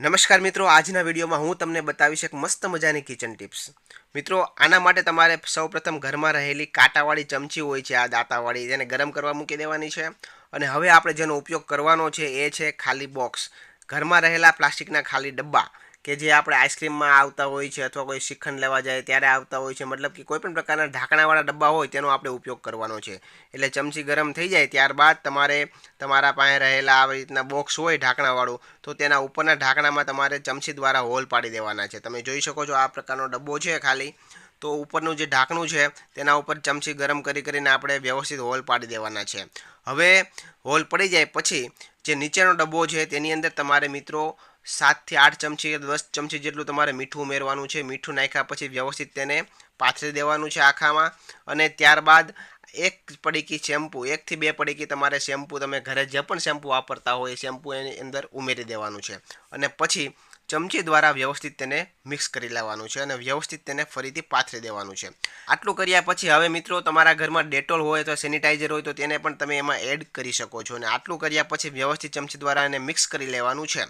નમસ્કાર મિત્રો, આજના વિડીયોમાં હું તમને બતાવીશ એક મસ્ત મજાની કિચન ટિપ્સ મિત્રો, આના માટે તમારે સૌપ્રથમ ઘરમાં રહેલી કાંટાવાળી ચમચી હોય છે, આ દાંતાવાળી તેને ગરમ કરવા મૂકી દેવાની છે. અને હવે આપણે જેનો ઉપયોગ કરવાનો છે એ છે ખાલી બોક્સ ઘરમાં રહેલા પ્લાસ્ટિકના ખાલી ડબ્બા. કે જે આપણે આઈસ્ક્રીમમાં આવતા હોય છે અથવા કોઈ શ્રીખંડ લેવા જાય ત્યારે આવતા હોય છે, મતલબ કે કોઈપણ પ્રકારના ઢાંકણાવાળા ડબ્બા હોય તેનો આપણે ઉપયોગ કરવાનો છે. એટલે ચમચી ગરમ થઈ જાય ત્યારબાદ તમારે તમારા પાસે રહેલા આવી રીતના બોક્સ હોય ઢાંકણાવાળું, તો તેના ઉપરના ઢાંકણામાં તમારે ચમચી દ્વારા હોલ પાડી દેવાના છે. તમે જોઈ શકો છો આ પ્રકારનો ડબ્બો છે ખાલી. તો ઉપરનું જે ઢાંકણું છે તેના ઉપર ચમચી ગરમ કરી કરીને આપણે વ્યવસ્થિત હોલ પાડી દેવાના છે. હવે હોલ પડી જાય પછી જે નીચેનો ડબ્બો છે તેની અંદર તમારે મિત્રો સાતથી આઠ ચમચી દસ ચમચી જેટલું તમારે મીઠું ઉમેરવાનું છે. મીઠું નાખ્યા પછી વ્યવસ્થિત તેને પાથરી દેવાનું છે આખામાં. અને ત્યારબાદ એક પડીકી શેમ્પૂ, એકથી બે પડીકી તમારે શેમ્પૂ, તમે ઘરે જે પણ શેમ્પૂ વાપરતા હોય એ શેમ્પૂ એની અંદર ઉમેરી દેવાનું છે. અને પછી ચમચી દ્વારા વ્યવસ્થિત તેને મિક્સ કરી લેવાનું છે અને વ્યવસ્થિત તેને ફરીથી પાથરી દેવાનું છે. આટલું કર્યા પછી હવે મિત્રો તમારા ઘરમાં ડેટોલ હોય તો સેનિટાઈઝર હોય તો તેને પણ તમે એમાં એડ કરી શકો છો. અને આટલું કર્યા પછી વ્યવસ્થિત ચમચી દ્વારા એને મિક્સ કરી લેવાનું છે.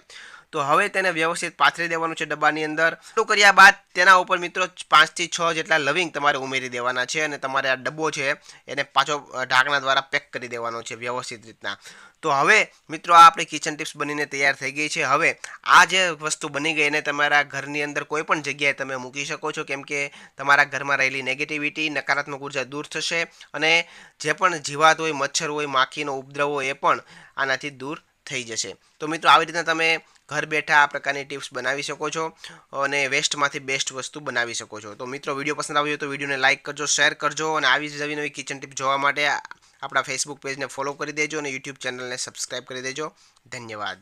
તો હવે તેને વ્યવસ્થિત પાથરી દેવાનું છે ડબ્બાની અંદર. આટલું કર્યા બાદ તેના ઉપર મિત્રો પાંચથી છ જેટલા લવિંગ તમારે ઉમેરી દેવાના છે અને તમારે આ ડબ્બો છે એને પાછો ઢાંકણા દ્વારા પેક કરી દેવાનો છે વ્યવસ્થિત રીતના. તો હવે મિત્રો આ આપણી કિચન ટિપ્સ બનીને તૈયાર થઈ ગઈ છે. હવે આ જે વસ્તુ બની ગઈ એને તમારા ઘરની અંદર કોઈ પણ જગ્યાએ તમે મૂકી શકો છો, કેમ કે તમારા ઘરમાં રહેલી નેગેટિવિટી નકારાત્મક ઊર્જા દૂર થશે અને જે પણ જીવાત હોય, મચ્છર હોય, માખીનો ઉપદ્રવ હોય એ પણ આનાથી દૂર થઈ જશે. તો મિત્રો, આવી રીતના તમે ઘર બેઠા આ પ્રકારની ટિપ્સ બનાવી શકો છો અને વેસ્ટમાંથી બેસ્ટ વસ્તુ બનાવી શકો છો. તો મિત્રો, વીડિયો પસંદ આવ્યો તો વિડીયોને લાઇક કરજો, શેર કરજો અને આવી જ નવી નવી કિચન ટિપ જોવા માટે આપણા ફેસબુક પેજને ફોલો કરી દેજો અને યુટ્યુબ ચેનલને સબસ્ક્રાઈબ કરી દેજો. ધન્યવાદ.